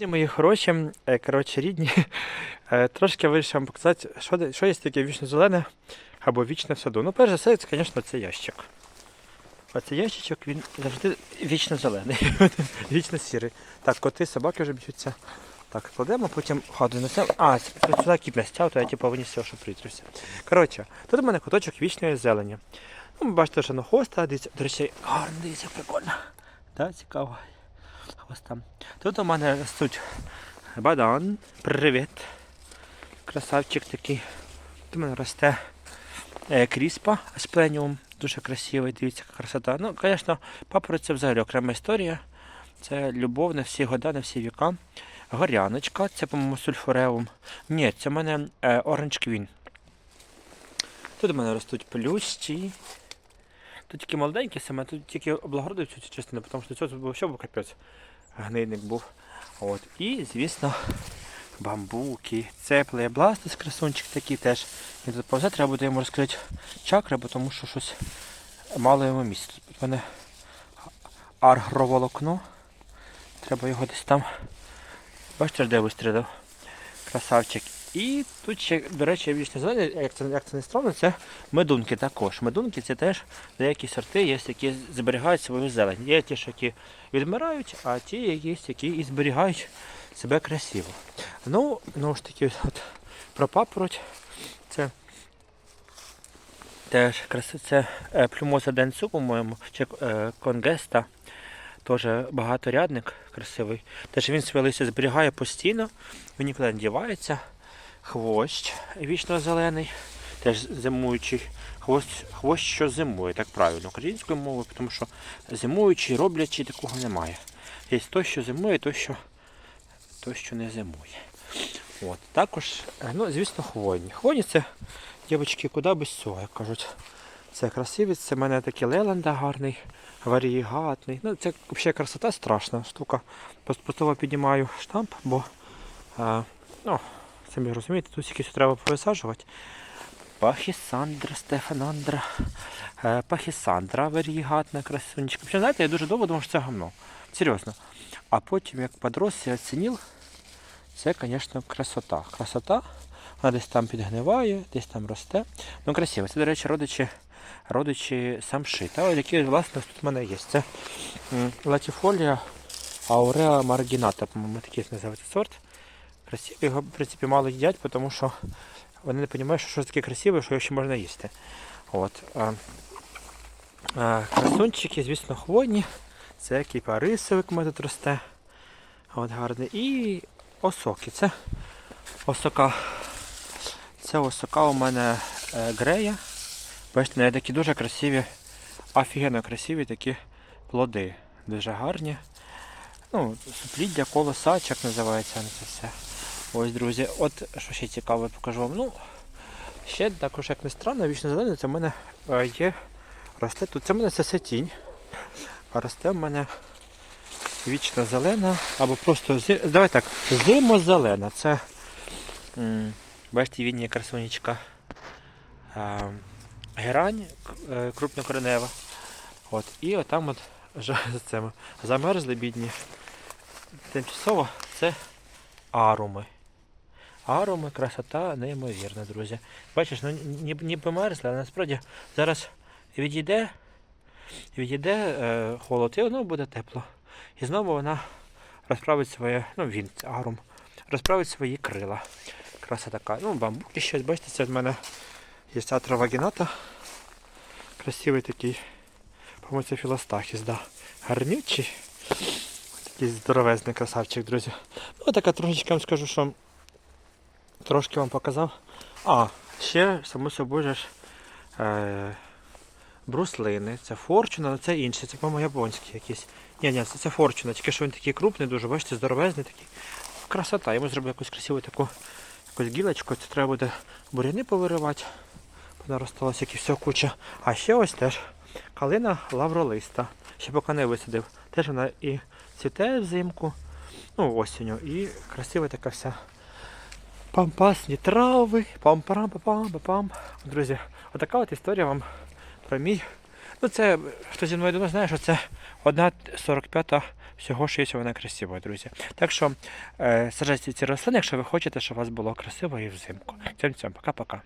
Мої хороші, е, коротше, рідні, е, трошки вирішив вам показати, що, що є таке вічно зелене або вічне в саду. Ну, перш за все, це, звісно, це ящик. Оцей ящичок, він завжди вічно зелений, вічно сірий. Так, коти, собаки вже б'ються. Так, кладемо, потім хату несемо. А, це сюди настяв, то я типу виніс цього, що притрився. Коротше, тут у мене куточок вічної зелені. Ну, бачите, що на хвоста, дивіться, до речі, гарно, дивіться, прикольно. Так, цікаво. Хвостам. Тут у мене ростуть бадан. Привіт. Красавчик такий. Тут у мене росте е, кріспа аспленіум. Дуже красивий, дивіться, яка красота. Ну, звісно, папороть це взагалі окрема історія. Це любов на всі года, на всі віка. Горяночка, це, по-моєму, сульфуреум. Ні, це в мене е, Orange Queen. Тут у мене ростуть плющі. Тут тільки молоденькі саме, тут тільки облагородив цю частину, тому що цього тут ще був капець. Гнийник був. От. І, звісно, бамбуки, цепли, бластис, красунчик такий теж. І тут повзе треба буде йому розкрити чакри, бо тому що щось мало йому місця. Тут у мене аргроволокно. Треба його десь там. Бачите, де вистрілив. Красавчик. І тут ще, до речі, вічно зелений, як це, як це не странно, це медунки також. Медунки це теж деякі сорти є, які зберігають свою зелень. Є ті, що які відмирають, а ті є, які і зберігають себе красиво. Ну, знову ж таки, от про папороть. Це теж краси, це е, плюмоза денцу, по-моєму, чи е, конгеста. Теж багаторядник красивий. Теж він своє листя зберігає постійно, він нікуди не дівається. Хвощ вічно зелений, теж зимуючий. Хвощ, хвощ, що зимує, так правильно, українською мовою, тому що зимуючий, роблячий, такого немає. Є той, що зимує, той, що, той, що не зимує. От. Також, е, ну, звісно, хвойні. Хвойні це, дівчатки, куди без цього, як кажуть. Це красивець, це в мене такий леланда гарний, варігатний. Ну, це взагалі красота страшна штука. Поступово піднімаю штамп, бо е, ну, самі розумієте, тут якісь треба повисаджувати. Пахісандра, Стефанандра, е, Пахісандра варігатна красунечка. Причому, знаєте, я дуже довго думав, що це гамно. Серйозно. А потім, як подрос, я оцінив, це, звісно, красота. Красота, вона десь там підгниває, десь там росте. Ну, красиво. Це, до речі, родичі, родичі самшита. Які, власне, тут в мене є. Це латіфолія ауреа маргіната, по-моєму, такий називається сорт. Його, в принципі, мало їдять, тому що вони не розуміють, що щось таке красиве, що його ще можна їсти. От. А, а, красунчики, звісно, хвойні. Це кіпарисовик у мене тут росте. От гарний. І осоки. Це осока. Це осока у мене е, грея. Бачите, навіть такі дуже красиві, офігенно красиві такі плоди. Дуже гарні. Ну, супліддя, колосачок називається на це все. Ось, друзі, от що ще цікаве покажу вам. Ну, ще також, як не странно, вічно зелене, це в мене е, є. Росте тут. Це в мене сесетінь. А росте в мене вічно зелена, або просто давай так, зимозелена. Це бачите, він є красунечка. Е, герань е, крупнокоренева. От, і отам от замерзли бідні. Тимчасово це аруми. Аруми, красота неймовірна, друзі. Бачиш, ну ні- ніби мерзли, але насправді зараз відійде, відійде е, холод, і воно буде тепло. І знову вона розправить своє, ну він, це арум, розправить свої крила. Краса така. Ну, бамбуки щось, бачите, це в мене є вагіната. Красивий такий. По-моєму, це філостахіс, да. Гарнючий. Такий здоровезний красавчик, друзі. Ну, така трошечки вам скажу, що трошки вам показав. А, ще, само собою ж, е, бруслини. Це форчуна, але це інше, це, по-моєму, японські якісь. Ні, ні, це, це форчуна, тільки що він такий крупний, дуже, бачите, здоровезний такий. Красота. Йому зроблю якусь красиву таку якусь гілочку. Це треба буде буряни повиривати. Наросталося як і все куча. А ще ось теж калина лавролиста. Ще поки не висадив. Теж вона і цвіте взимку, ну осінню, і красива така вся. Пампасні трави, пам пам пам пам Друзі, отака от історія вам про мій. Ну це, хто зі мною давно знає, що це одна 45 всього, що є, вона красива, друзі. Так що е, саджайте ці рослини, якщо ви хочете, щоб у вас було красиво і взимку. Цьом цьом, пока-пока.